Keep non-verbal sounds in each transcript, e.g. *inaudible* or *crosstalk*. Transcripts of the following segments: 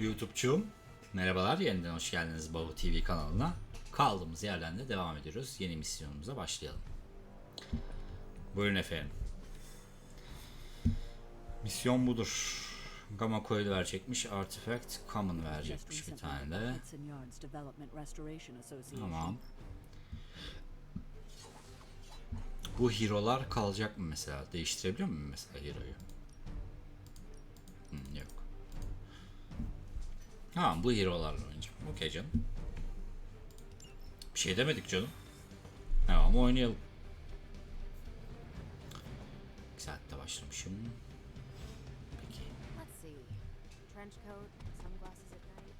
YouTube'çum. Merhabalar, yeniden hoş geldiniz Bahu TV kanalına. Kaldığımız yerden de devam ediyoruz. Yeni misyonumuza başlayalım. Buyurun efendim. Misyon budur. Gamma Coil verecekmiş, Artifact Common verecekmiş bir tane de. Tamam. Bu hero'lar kalacak mı mesela? Değiştirebiliyor muyum mesela hero'yu? Ha bu hero'larla oynayacağım. Okey canım. Bir şey demedik canım. Tamam oynayalım. İki saatte başlamışım. Peki. Let's see. Trench coat, sunglasses at night.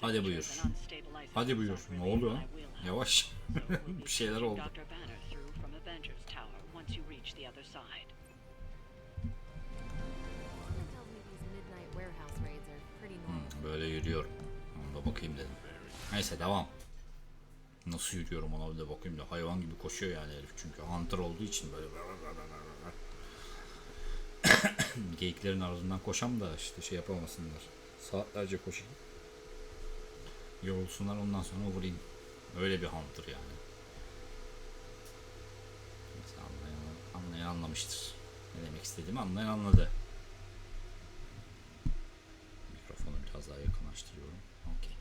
Hadi buyur. Hadi buyur. Ne oluyor? Yavaş. *laughs* Bir şeyler oldu. Hmm, böyle yürüyorum. Ona da bakayım dedim. Neyse devam. Nasıl yürüyorum ona da bakayım da hayvan gibi koşuyor yani herif çünkü hunter olduğu için böyle *laughs* geyiklerin ardından koşam da işte şey yapamasınlar. Saatlerce koşayım. Yorulsunlar ondan sonra vurayım. Öyle bir hunter yani. Neyse anlayan, anlayan anlamıştır. Ne demek istediğimi anlayan anladı. Mikrofonu biraz daha yakınlaştırıyorum. Okey.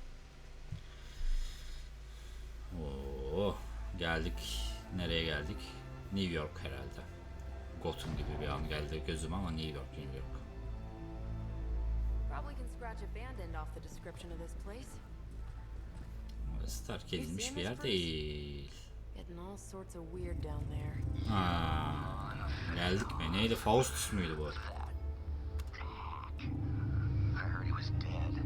Oo, geldik. Nereye geldik? New York herhalde. Gotham gibi bir an geldi gözüm ama New York, New York. Probably can scratch abandoned off the description of this place. Burası terk edilmiş bir yer değil. Getting all sorts of weird down there. Ha, geldik mi? Neydi? Faustus muydu bu? I heard he was dead.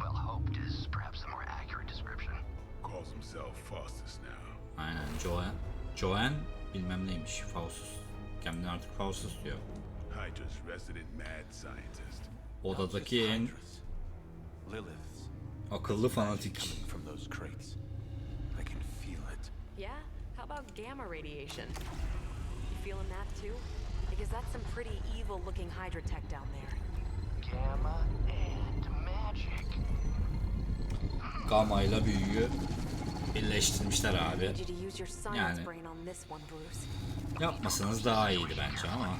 Well, hoped is perhaps the more accurate description. Calls himself Faustus now. Aynen Joan. Joan bilmem neymiş. Faustus. Kendini artık Faustus diyor. Hydra's resident mad scientist. Odadaki en Lilith's akıllı fanatik. coming from those crates. I can feel it. Yeah? How about gamma radiation? You feeling that too? Because that's some pretty evil looking Hydra tech down there. Gamma and magic. Gamma ile büyüyü birleştirmişler abi. Yani-. Yapmasanız daha iyiydi bence ama.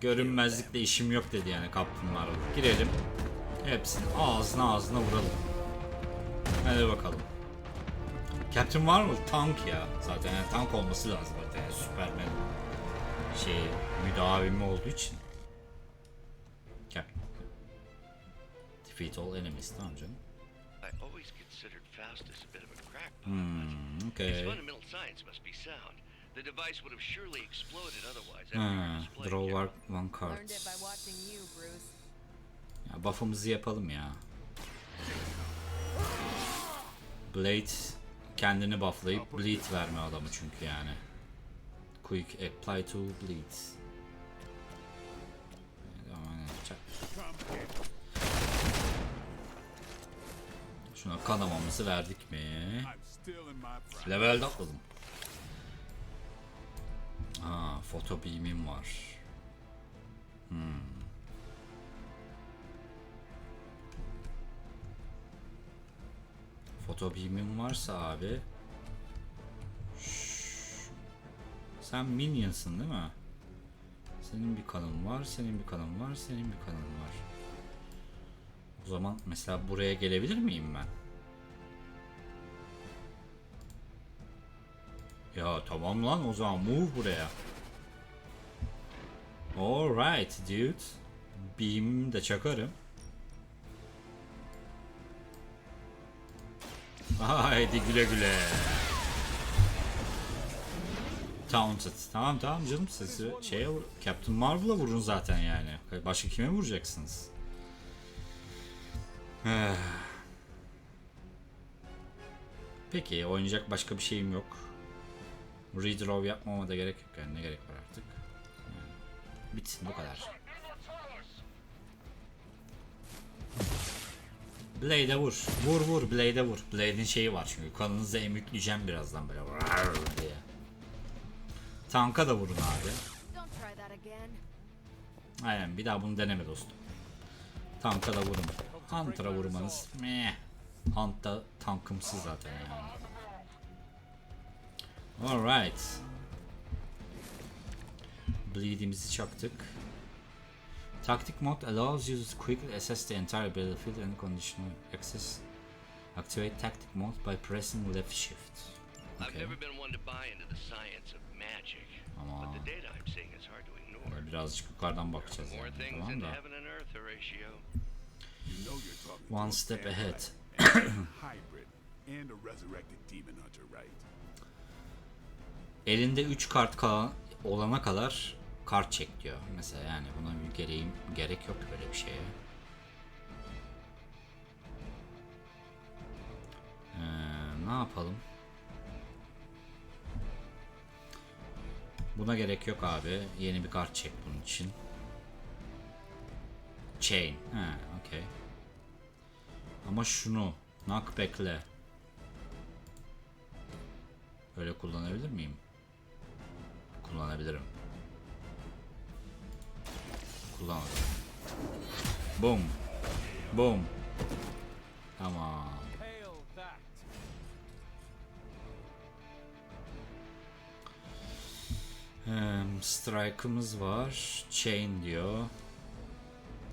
Görünmezlikle işim yok dedi yani Captain Marvel. Girelim. Hepsini ağzına ağzına vuralım. Hadi bakalım. Captain Marvel tank ya. Zaten yani tank olması lazım zaten. Yani Superman şey müdavimi olduğu için. Cap Defeat all enemies tamam canım. I always considered Faustus a bit of a crackpot. Hmm, okay. The device would have surely exploded otherwise. Ha, draw war one card. Ya buff'ımızı yapalım ya. Blade kendini bufflayıp bleed verme adamı çünkü yani. Quick apply to bleed. Şuna kanamamızı verdik mi? Level'de atladım. Ha, foto beam'im var. Hmm. Foto beam'im varsa abi. Şşş. Sen minionsın değil mi? Senin bir kanın var, senin bir kanın var, senin bir kanın var. O zaman mesela buraya gelebilir miyim ben? Ya tamam lan o zaman move buraya. Alright dude. Beam'imi de çakarım. *laughs* Haydi güle güle. Taunted. Tamam tamam canım sizi şeye Captain Marvel'a vurun zaten yani. Başka kime vuracaksınız? *sighs* Peki oynayacak başka bir şeyim yok. Redraw yapmama da gerek yok yani ne gerek var artık. Yani bitsin bu kadar. Blade'e vur. Vur vur Blade'e vur. Blade'in şeyi var çünkü kanınızı emükleyeceğim birazdan böyle diye. Tanka da vurun abi. Aynen bir daha bunu deneme dostum. Tanka da vurun. Hunter'a vurmanız meh. Hunt da tankımsız zaten yani. Alright. Bleed'imizi çaktık. Tactic mode allows users to quickly assess the entire battlefield and conditional access. Activate tactic mode by pressing left shift. I've Okay. never been one to buy into the science of magic, but the data I'm seeing is hard to ignore. Birazcık yukarıdan bakacağız yani. Tamam da. You One step ahead. *coughs* hybrid and a resurrected demon hunter, right? Elinde 3 kart kalan olana kadar kart çek diyor. Mesela yani buna bir gereğim gerek yok böyle bir şeye. Ee, ne yapalım? Buna gerek yok abi. Yeni bir kart çek bunun için. Chain. Ha, okey. Ama şunu knockback'le böyle kullanabilir miyim? Kullanabilirim. Kullanmadım. Boom. Boom. Tamam. Ee, strike'ımız var. Chain diyor.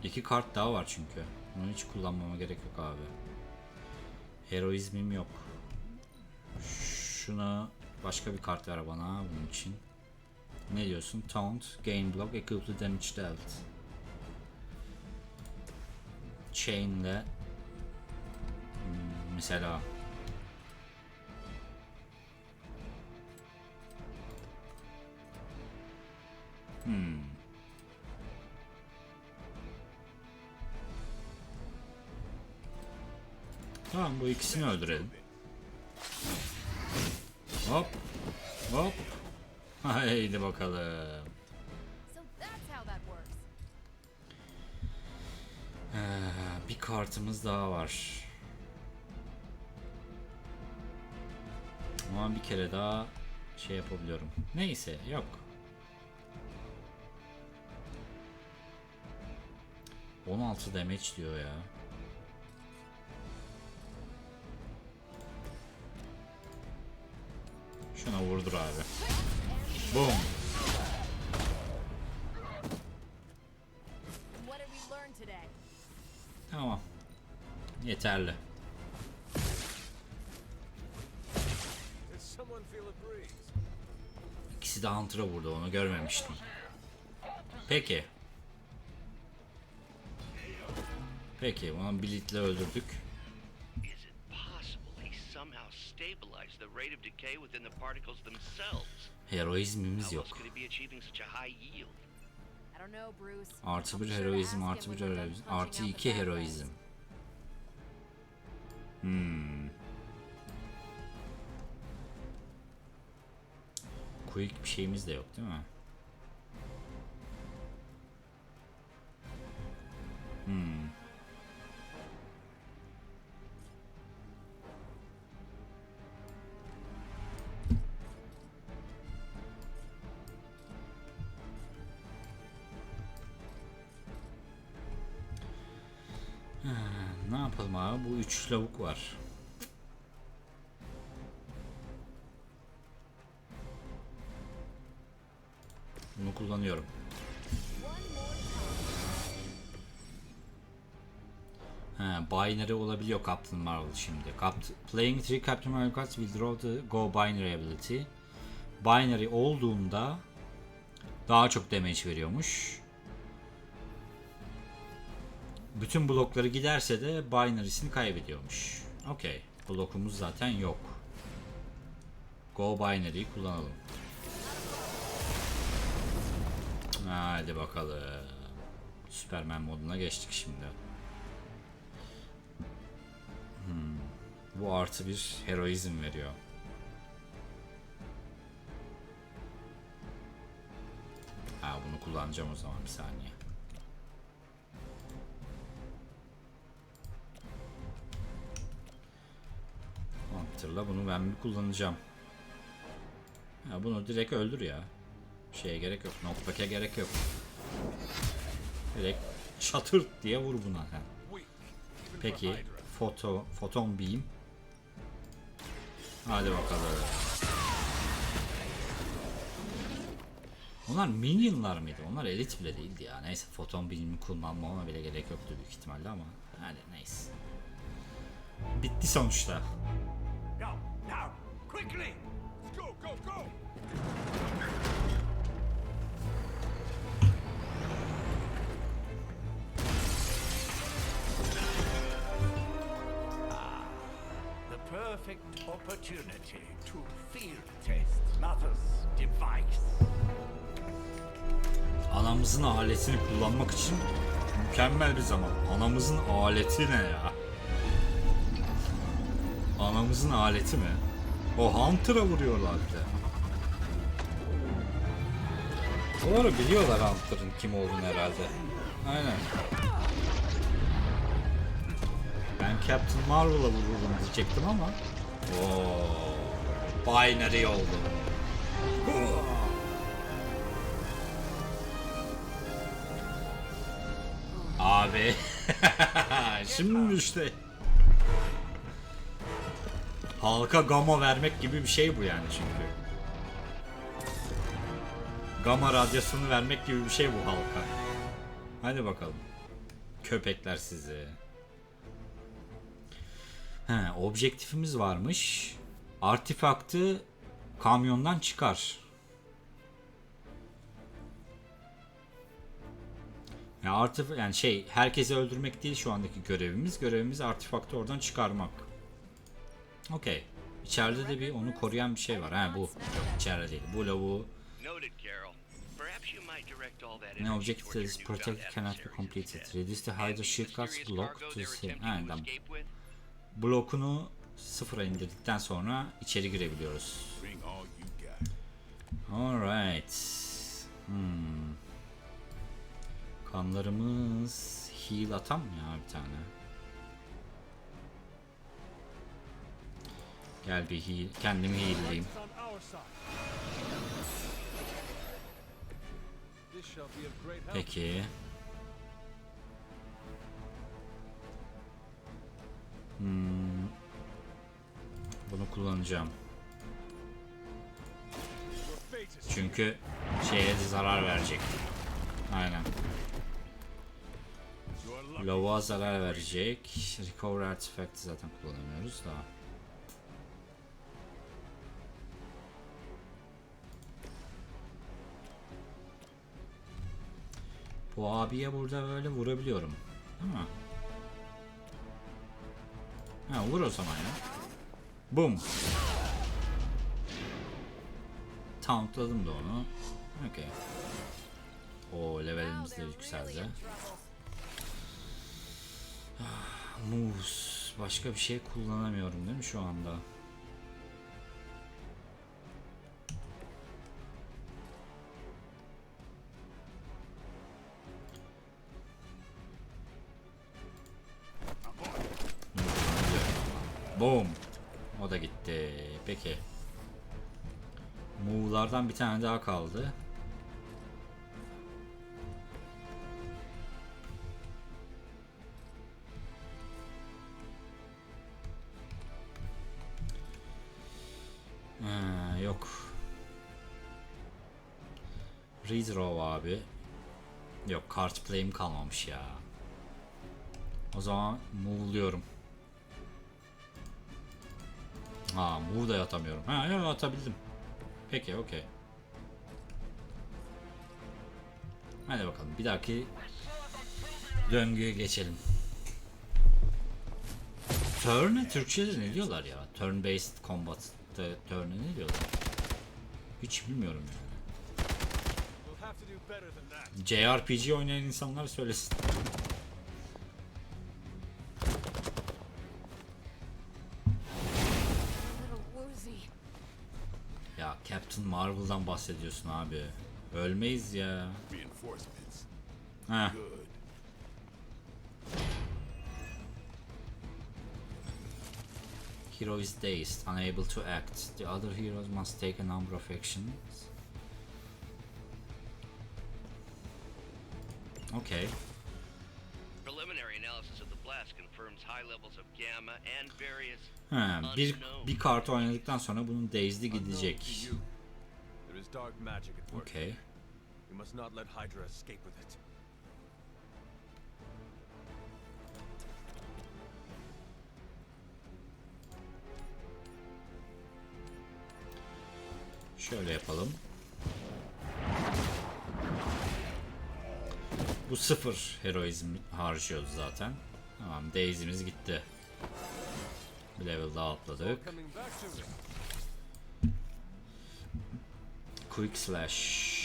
İki kart daha var çünkü. Bunu hiç kullanmama gerek yok abi. Heroizmim yok. Şuna başka bir kart ver bana bunun için. Ne diyorsun? Taunt, Gain Block, Equip to Damage Dealt. Chain'le hmm, mesela Hmm. Tamam bu ikisini öldürelim. Hop. Hop. Haydi bakalım. Ee, bir kartımız daha var. Ama bir kere daha şey yapabiliyorum. Neyse yok. ...16 damage diyor ya. Şuna vurdur abi. Boom. Tamam. Yeterli. İkisi de Hunter'a vurdu onu görmemiştim. Peki. Peki onu Blit'le öldürdük. Is it possible he somehow stabilized the rate of decay within the particles themselves? Heroizmimiz yok. Artı bir heroizm, artı bir heroizm, artı iki heroizm. Hmm. Quick bir şeyimiz de yok değil mi? 3 lavuk var. Bunu kullanıyorum. Ha, binary olabiliyor Captain Marvel şimdi. Capt Playing three Captain Marvel cards will draw the go binary ability. Binary olduğunda daha çok damage veriyormuş bütün blokları giderse de binary'sini kaybediyormuş. Okey. Blokumuz zaten yok. Go binary'yi kullanalım. Hadi bakalım. Superman moduna geçtik şimdi. Hmm. Bu artı bir heroizm veriyor. Ha bunu kullanacağım o zaman bir saniye. Hunter'la bunu ben bir kullanacağım. Ya bunu direkt öldür ya. Şeye gerek yok. Knockback'e gerek yok. Direkt çatır diye vur buna sen. Peki foto foton beam. Hadi bakalım. Onlar minionlar mıydı? Onlar elit bile değildi ya. Neyse foton beam'i kullanmama bile gerek yoktu büyük ihtimalle ama hadi neyse. Bitti sonuçta. Quickly! Go, go, go! The perfect opportunity to field test Mother's device. Anamızın aletini kullanmak için mükemmel bir zaman. Anamızın aleti ne ya? Anamızın aleti mi? O Hunter'a vuruyorlar bir de. Doğru biliyorlar Hunter'ın kim olduğunu herhalde. Aynen. Ben Captain Marvel'a vururum diyecektim ama. Oo, binary oldu. Abi. *laughs* Şimdi işte. Halka gama vermek gibi bir şey bu yani çünkü. Gama radyasını vermek gibi bir şey bu halka. Hadi bakalım. Köpekler sizi. He, objektifimiz varmış. Artifaktı kamyondan çıkar. Yani artif yani şey herkesi öldürmek değil şu andaki görevimiz. Görevimiz artifaktı oradan çıkarmak. Okey. İçeride de bir onu koruyan bir şey var. Ha bu. Yok, içeride değil. Bu lavuğu that ne objective toward is protected cannot be completed. Reduce the the shield guards mysterious block to the same. escape with? Blokunu sıfıra indirdikten sonra içeri girebiliyoruz. Alright. Hmm. Kanlarımız heal atam mı ya bir tane? Gel bir heal, kendimi help. Peki. Hmm. Bunu kullanacağım. Çünkü şeye zarar verecek. Aynen. Lavuğa zarar verecek. Recover Artifact zaten kullanamıyoruz da. Bu abiye burada böyle vurabiliyorum. Değil mi? Ha vur o zaman ya. Boom. Tauntladım da onu. Okey. O levelimiz de yükseldi. Moves. Başka bir şey kullanamıyorum değil mi şu anda? Move'lardan bir tane daha kaldı. Ha, yok. Redraw abi. Yok kart play'im kalmamış ya. O zaman move'luyorum. Ha move da atamıyorum. Ha yok atabildim. Peki okey. Hadi bakalım bir dahaki döngüye geçelim. Turn'e Türkçe'de ne diyorlar ya? Turn based combat'ta turn'e ne diyorlar? Hiç bilmiyorum yani. JRPG oynayan insanlar söylesin. Captain Marvel'dan bahsediyorsun abi. Ölmeyiz ya. Good. Hero is dazed, unable to act. The other heroes must take a number of actions. Okay. Preliminary analysis of the blast confirms high levels of gamma and various Ha, bir bir kart oynadıktan sonra bunun dazed'i gidecek. Okay. Şöyle yapalım. Bu sıfır heroizm harcıyoruz zaten. Tamam Daisy'miz gitti. Bir level daha atladık. Quick Slash.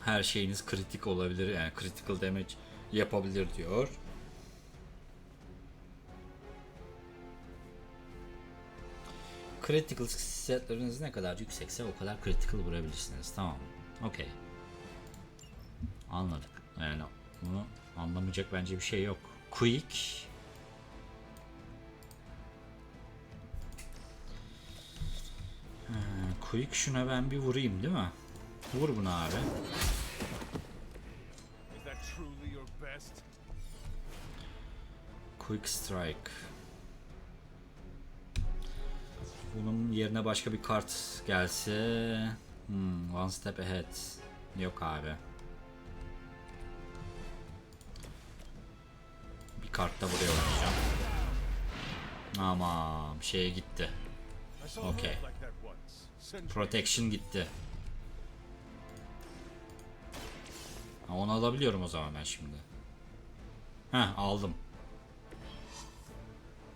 Her şeyiniz kritik olabilir yani critical damage yapabilir diyor. Critical setleriniz ne kadar yüksekse o kadar critical vurabilirsiniz. Tamam. Okey. Anladık. Yani bunu anlamayacak bence bir şey yok. Quick. Quick şuna ben bir vurayım değil mi? Vur buna abi. Quick Strike. Bunun yerine başka bir kart gelse... Hmm, one step ahead. Yok abi. Bir kart da buraya oynayacağım. Tamam, şeye gitti. Centuries Protection gitti. Ha, onu alabiliyorum o zaman ben şimdi. Heh aldım.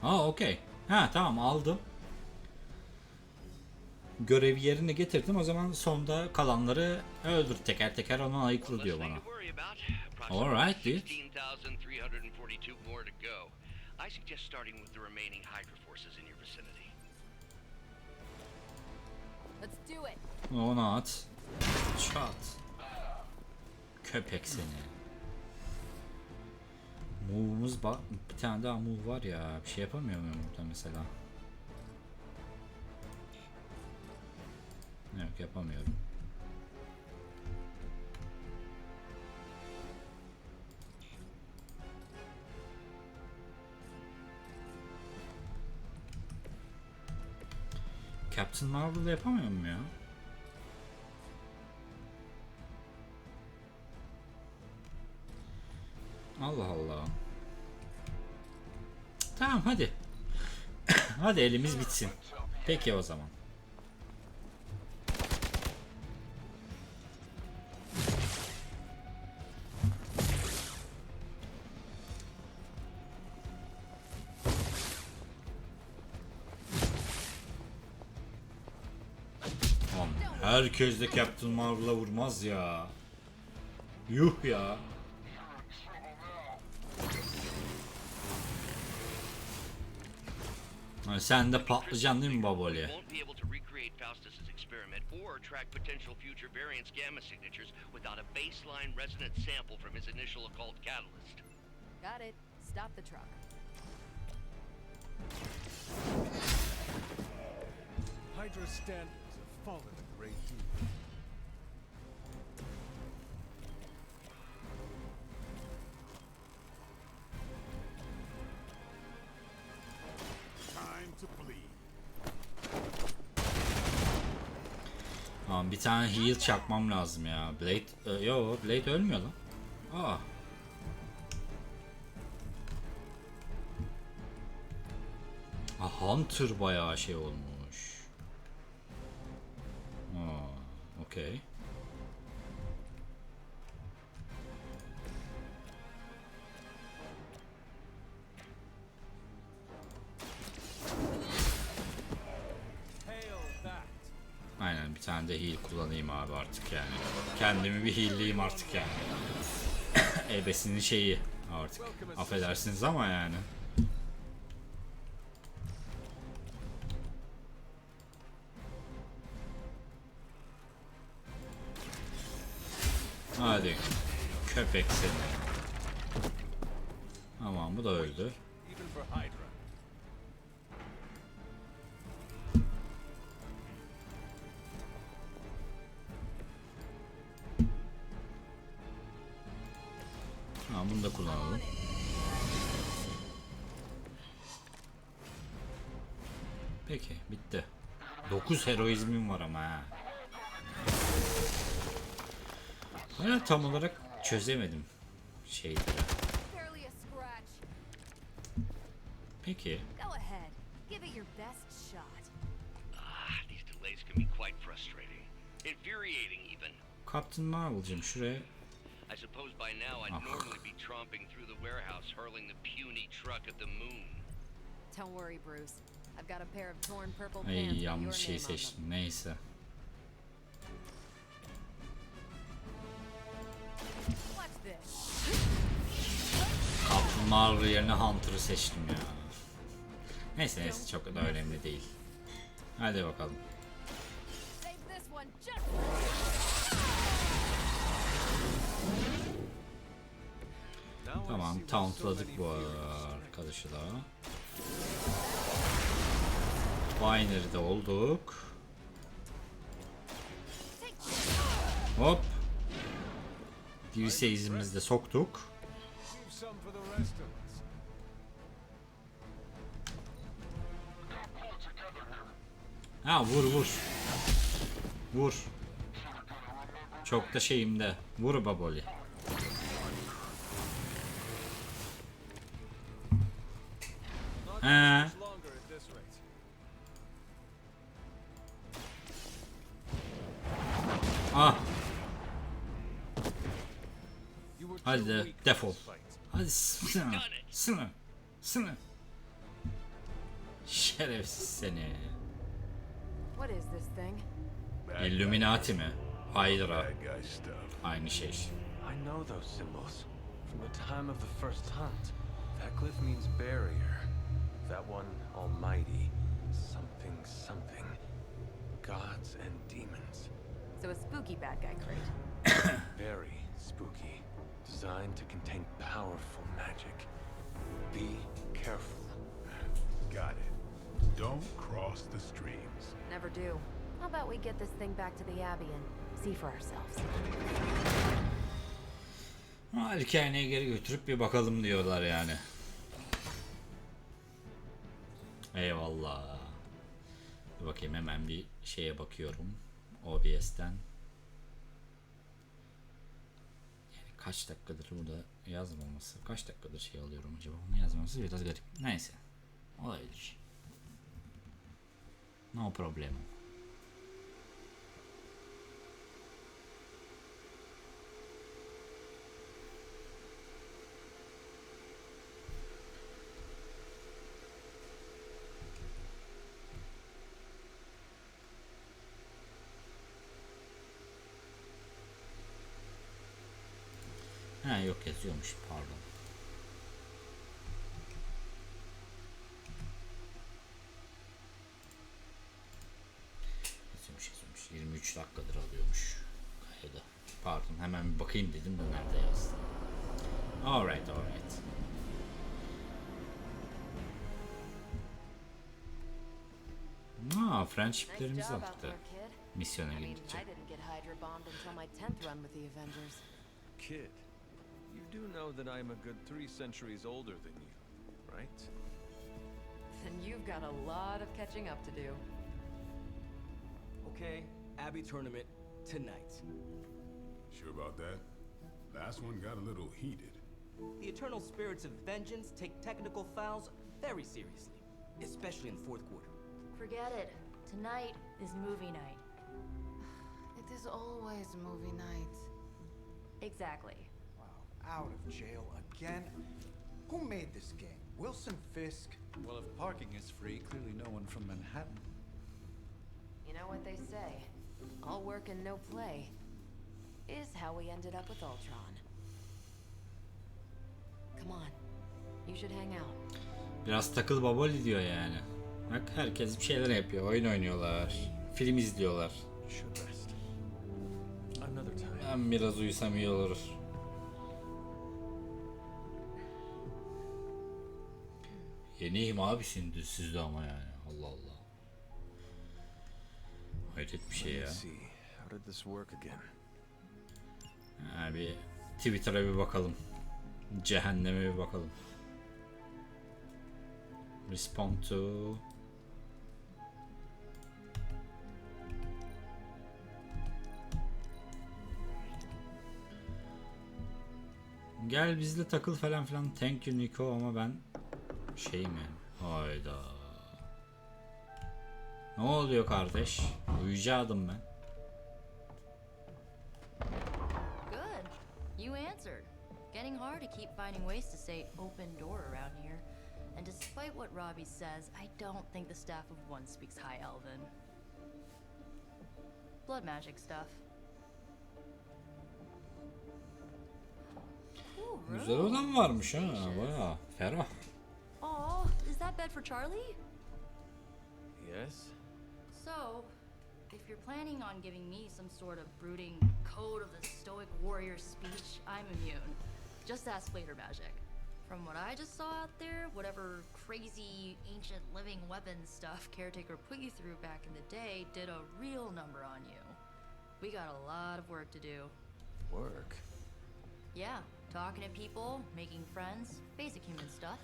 Ha okey. Ha tamam aldım. Görevi yerine getirdim o zaman sonda kalanları öldür teker teker onu ayıklı diyor bana. Alright, dude. 16,342 more to go. I suggest starting with the remaining Hydra forces in your vicinity. Let's do it. Onu at. Çat. Köpek seni. Move'umuz bak bir tane daha move var ya. Bir şey yapamıyor muyum burada mesela? Yok yapamıyorum. Captain Marvel'da yapamıyor muyum ya? Allah Allah. Tamam hadi. *coughs* hadi elimiz bitsin. Peki o zaman. Herkes de Captain Marvel'a vurmaz ya. Yuh ya. Ha, Sen de patlıcan değil mi Baboli? Or track potential future variance gamma signatures without a baseline resonance sample from his initial occult catalyst. Got it. Stop the truck. Hydra's standards have fallen Tamam bir tane heal çakmam lazım ya. Blade, e, yo Blade ölmüyor lan. Aa. Ha, Hunter bayağı şey olmuş. That! Aynen bir tane de heal kullanayım abi artık yani. Kendimi bir heal'leyeyim artık yani. *coughs* Ebesinin şeyi artık. Affedersiniz ama yani. Hadi köpek seni. Tamam bu da öldü. Tamam bunu da kullanalım. Peki bitti. 9 heroizmim var ama ha. Hala tam olarak çözemedim şeyleri. Peki. Ah, these delays can be quite frustrating. Infuriating, even. Captain Marvel'cım şuraya I suppose by now I'd Ah. normally be tromping through the warehouse hurling the puny truck at the moon. Don't worry, Bruce. I've got a pair of torn purple pants Ay yanlış şey seçtim. Neyse. Marvel yerine Hunter'ı seçtim ya. Neyse neyse çok da önemli değil. Hadi bakalım. Tamam tauntladık bu arkadaşı da. Binary'de olduk. Hop. Dirseğizimizi de soktuk. Ha vur vur. Vur. Çok da şeyimde. Vur baboli. He. Ah Hadi de defol. Hadi sını. Sını. Sını. Şerefsiz seni. Illuminati mi? Hydra. Aynı şey. I know those symbols from the time of the first hunt. That glyph means barrier. That one, almighty. Something, something. Gods and demons. So a spooky bad guy crate. Very spooky. Designed to contain powerful magic. Be careful. Got it. Don't cross the streams. Never do. How about we get this thing back to the Abbey and see for ourselves? Halikane'ye geri götürüp bir bakalım diyorlar yani. Eyvallah. Bakayım hemen bir şeye bakıyorum. OBS'ten. Yani kaç dakikadır burada yazmaması, kaç dakikadır şey alıyorum acaba onu yazmaması biraz garip. Neyse. Olabilir. No problem. Ha yok yazıyormuş pardon. Yazıyormuş yazıyormuş. 23 dakikadır alıyormuş kaydı. Pardon hemen bir bakayım dedim de nerede yazdı. Alright alright. Aa friendshiplerimiz arttı. Misyona gidince. I didn't get Hydra bombed until my 10th run with the Avengers. Kid, do know that I'm a good three centuries older than you, right? Then you've got a lot of catching up to do. Okay, Abbey tournament tonight. Sure about that? Last one got a little heated. The Eternal Spirits of Vengeance take technical fouls very seriously, especially in the fourth quarter. Forget it. Tonight is movie night. *sighs* It is always movie night. Exactly. Out of jail again? Who made this game? Wilson Fisk? Well, if parking is free, clearly no one from Manhattan. You know what they say? All work and no play is how we ended up with Ultron. Come on. You should hang out. Biraz takıl baboli diyor yani. Bak herkes bir şeyler yapıyor. Oyun oynuyorlar. Film izliyorlar. Should rest. Another time. Ben biraz uyusam iyi olur. Yeniyim abi şimdi sizde ama yani. Allah Allah. Hayret bir şey ya. Ha, bir Twitter'a bir bakalım. Cehenneme bir bakalım. Respond to Gel bizle takıl falan filan. Thank you Nico ama ben şeyim yani. Hayda. Ne oluyor kardeş? Uyuyacaktım ben. Good. You answered. Getting hard to keep finding ways to say open door around here. And despite what Robbie says, I don't think the staff of One speaks High Elven. Blood magic stuff. Güzel olan varmış ha. Spacious. Baya ferah. That bed for Charlie? Yes? So, if you're planning on giving me some sort of brooding code of the stoic warrior speech, I'm immune. Just ask Flater Magic. From what I just saw out there, whatever crazy ancient living weapons stuff Caretaker put you through back in the day did a real number on you. We got a lot of work to do. Work? Yeah, talking to people, making friends, basic human stuff.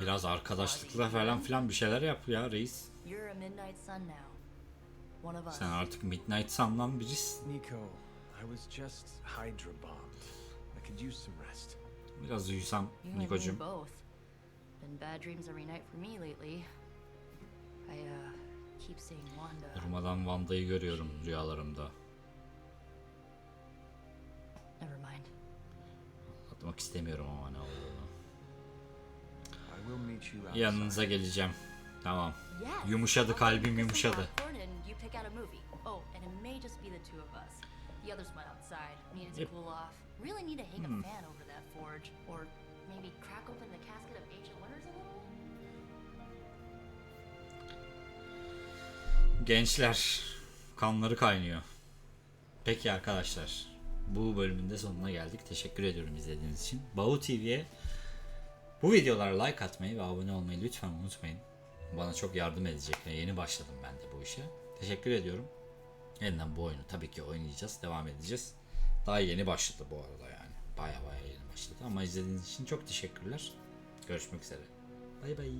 Biraz arkadaşlıkla falan filan bir şeyler yap ya reis. You're a Midnight Sun now. One of us. Sen artık Midnight Sun'dan birisin. Nico, I was just Hydra bombed. I could use some rest. Biraz uyusam You and me Niko'cum. both. Been bad dreams every night for me lately. I uh keep seeing Wanda. Durmadan Wanda'yı görüyorum rüyalarımda. Never mind. Atmak istemiyorum ama ne olduğunu. Yanınıza geleceğim. Tamam. Yumuşadı kalbim yumuşadı. Oh, Yep. Hmm. Gençler kanları kaynıyor. Peki arkadaşlar. Bu bölümün de sonuna geldik. Teşekkür ediyorum izlediğiniz için. Bahu TV'ye bu videolara like atmayı ve abone olmayı lütfen unutmayın. Bana çok yardım edecek ve yeni başladım ben de bu işe. Teşekkür ediyorum. Yeniden bu oyunu tabii ki oynayacağız. Devam edeceğiz. Daha yeni başladı bu arada yani. Baya baya yeni başladı. Ama izlediğiniz için çok teşekkürler. Görüşmek üzere. Bay bay.